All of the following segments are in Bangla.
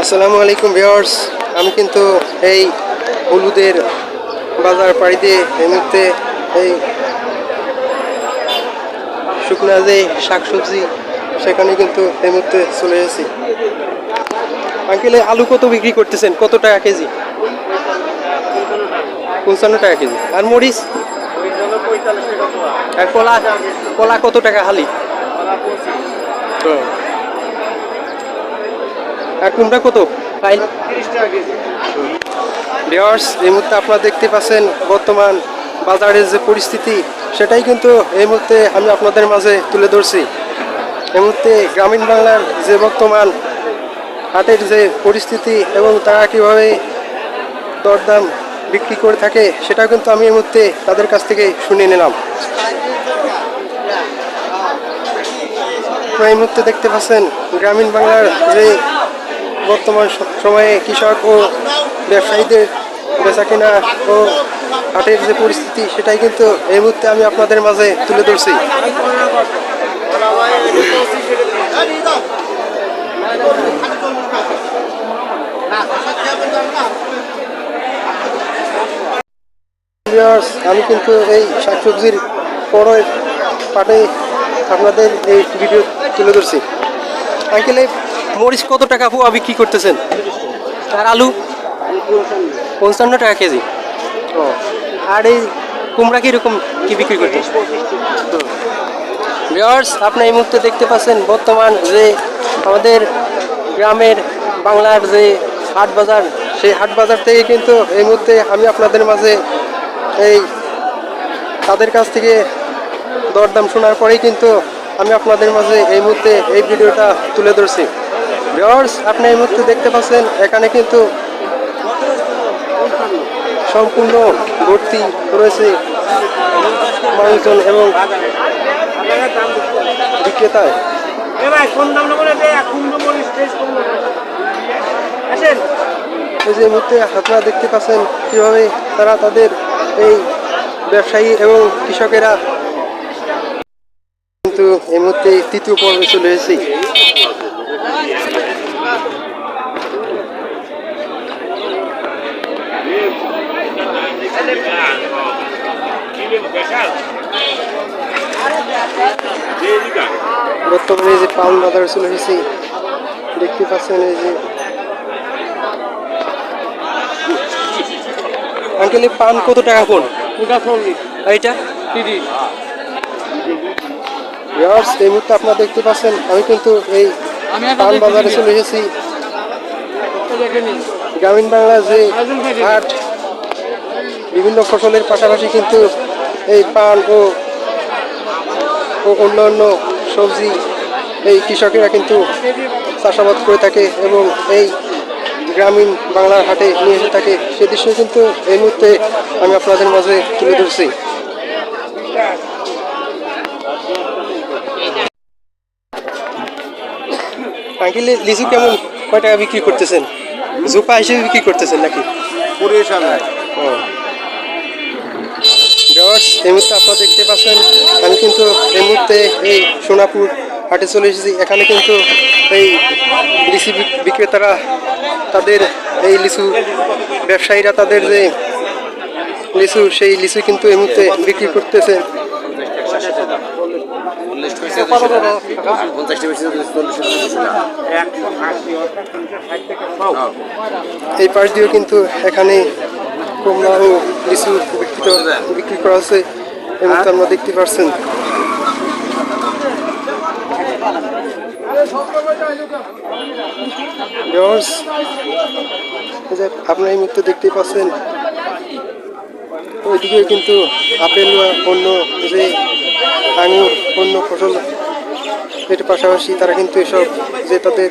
আসসালামু আলাইকুম ভিউয়ার্স। আমি কিন্তু এই হলুদের বাজার পাড়িতে এই মুহূর্তে এই শুকনা যে শাকসবজি সেখানে কিন্তু এই মুহূর্তে চলে এসেছি। আঙ্কেলে আলু কত বিক্রি করতেছেন? কত টাকা কেজি? পঞ্চান্ন টাকা কেজি। আর মরিচ? আর কলা? কলা কত টাকা হালি? কুমড়া কত? ফাইল। এই মুহূর্তে আপনারা দেখতে পাচ্ছেন বর্তমান বাজারের যে পরিস্থিতি সেটাই কিন্তু এই মুহূর্তে আমি আপনাদের মাঝে তুলে ধরছি। এই মুহূর্তে গ্রামীণ বাংলার যে বর্তমান হাটের যে পরিস্থিতি এবং তারা কীভাবে দরদাম বিক্রি করে থাকে সেটা কিন্তু আমি এই মুহূর্তে তাদের কাছ থেকে শুনে নিলাম। এই মুহূর্তে দেখতে পাচ্ছেন গ্রামীণ বাংলার যে বর্তমান সময়ে কৃষক ও ব্যবসায়ীদের বেচা কেনা ও হাটের যে পরিস্থিতি, সেটাই কিন্তু এই মুহূর্তে আমি আপনাদের মাঝে তুলে ধরছি। আমি কিন্তু এই শাকসবজির পরের পাটে আপনাদের এই ভিডিও তুলে ধরছি। আঙ্কেল এই মরিচ কত টাকা পোয়া বিক্রি করতেছেন? আর আলু? পঞ্চান্ন টাকা কেজি। ও, আর এই কুমড়া কীরকম কী বিক্রি করতে ভিওর্স আপনি এই মুহূর্তে দেখতে পাচ্ছেন বর্তমান যে আমাদের গ্রামের বাংলার যে হাট বাজার, সেই হাট বাজার থেকে কিন্তু এই মুহূর্তে আমি আপনাদের মাঝে এই তাদের কাছ থেকে দরদাম শোনার পরেই কিন্তু আমি আপনাদের মাঝে এই মুহূর্তে এই ভিডিওটা তুলে ধরছি। ভিওর্স আপনি এই মুহূর্তে দেখতে পাচ্ছেন এখানে কিন্তু সম্পূর্ণ ভর্তি রয়েছে মানুষজন এবং বিক্রেতায়। এই যে মুহূর্তে আপনারা দেখতে পাচ্ছেন কীভাবে তারা তাদের এই ব্যবসায়ী এবং কৃষকেরা কিন্তু এই মুহূর্তে তৃতীয় পর্বে চলে এসেছি। বর্তমানে এই যে পান বাজারে চলে এসেছি দেখতে পাচ্ছেন এই যে আঙ্কেল পান কত টাকা কোন এইটা এই মুহূর্তে আপনারা দেখতে পাচ্ছেন আমি কিন্তু এই পান বাজারে চলে এসেছি। গ্রামীণ বাংলা যে। হাট বিভিন্ন ফসলের পাশাপাশি কিন্তু এই পান ও অন্যান্য সবজি এই কৃষকেরা কিন্তু চাষাবাদ করে থাকে এবং এই গ্রামীণ বাংলার হাটে নিয়ে এসে থাকে। সে দৃশ্য কিন্তু এই মুহূর্তে আমি আপনাদের মাঝে তুলে ধরছি। আঙ্কেল লিচু কেমন? কয় টাকা বিক্রি করতেছেন? জোপা হিসেবে বিক্রি করতেছেন নাকি? পুরে সামনে ও। এই মুহূর্তে আপনারা দেখতে পাচ্ছেন, আমি কিন্তু এই মুহূর্তে এই সোনাপুর হাটে চলে এসেছি। এখানে কিন্তু এই লিচু বিক্রেতারা তাদের এই লিচু ব্যবসায়ীরা তাদের যে লিচু, সেই লিচু কিন্তু এই মুহূর্তে বিক্রি করতেছে। এই পাশ দিয়েও কিন্তু এখানে কমলা ও লিচু বিক্রিত বিক্রি করা হচ্ছে এই মুহূর্তে আপনারা দেখতে পাচ্ছেন আপনারা এই মুহূর্তে দেখতেই পাচ্ছেন ওইদিকে কিন্তু আপেল বা অন্য যে আঙুর অন্য ফসল এর পাশাপাশি তারা কিন্তু এসব যে তাদের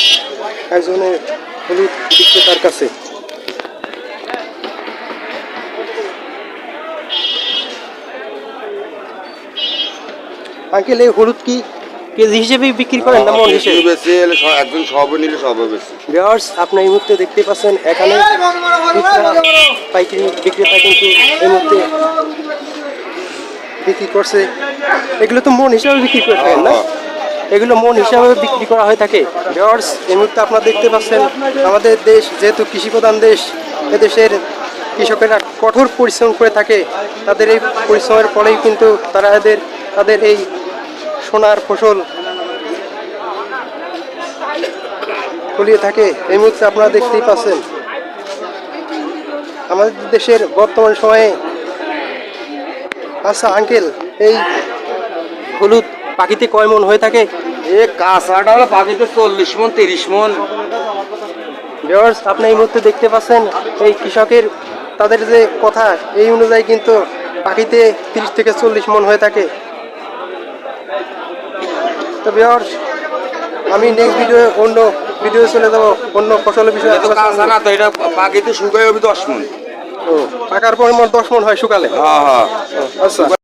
একজনের হলুদ বিক্রেতার কাছে। আঙ্কেল এই হলুদ কি কেজি হিসেবে বিক্রি করেন না মন হিসেবে? বেশি একজন সবে নিলে সবে বেশি। ভিউয়ার্স আপনি এই মুহূর্তে দেখতে পাচ্ছেন এখানে পাইকারি বিক্রেতা কিন্তু এই মুহূর্তে বিক্রি করছে। এগুলো তো মন হিসাবে বিক্রি করে থাকেন না এগুলো মন হিসাবে বিক্রি করা হয়ে থাকে। ভিউয়ার্স এই মুহূর্তে আপনারা দেখতে পাচ্ছেন, আমাদের দেশ যেহেতু কৃষি প্রধান দেশ, এদেশের কৃষকেরা কঠোর পরিশ্রম করে থাকে। তাদের এই পরিশ্রমের ফলেই কিন্তু তারা এদের, তাদের এই সোনার ফসল ফলিয়ে থাকে। এই মুহূর্তে আপনারা দেখতেই পাচ্ছেন, আমাদের দেশের বর্তমান সময়ে আচ্ছা আঙ্কেল এই হলুদ পাখিতে কয় মন হয়ে থাকে? এ কাঁচাটা হলো পাখিতে চল্লিশ মন তিরিশ মন। ভিউয়ার্স আপনি এই মুহূর্তে দেখতে পাচ্ছেন এই কৃষকের তাদের যে কথা এই অনুযায়ী কিন্তু পাখিতে তিরিশ থেকে চল্লিশ মন হয়ে থাকে। তো ভিউয়ার্স আমি নেক্সট ভিডিও অন্য ভিডিও চলে যাব অন্য ফসলের বিষয়ে না তো এটা পাখিতে শুকাই হবে দশ মন। ও, পাকার পর মন দশ মন হয় শুকালে। হ্যাঁ হ্যাঁ। আচ্ছা।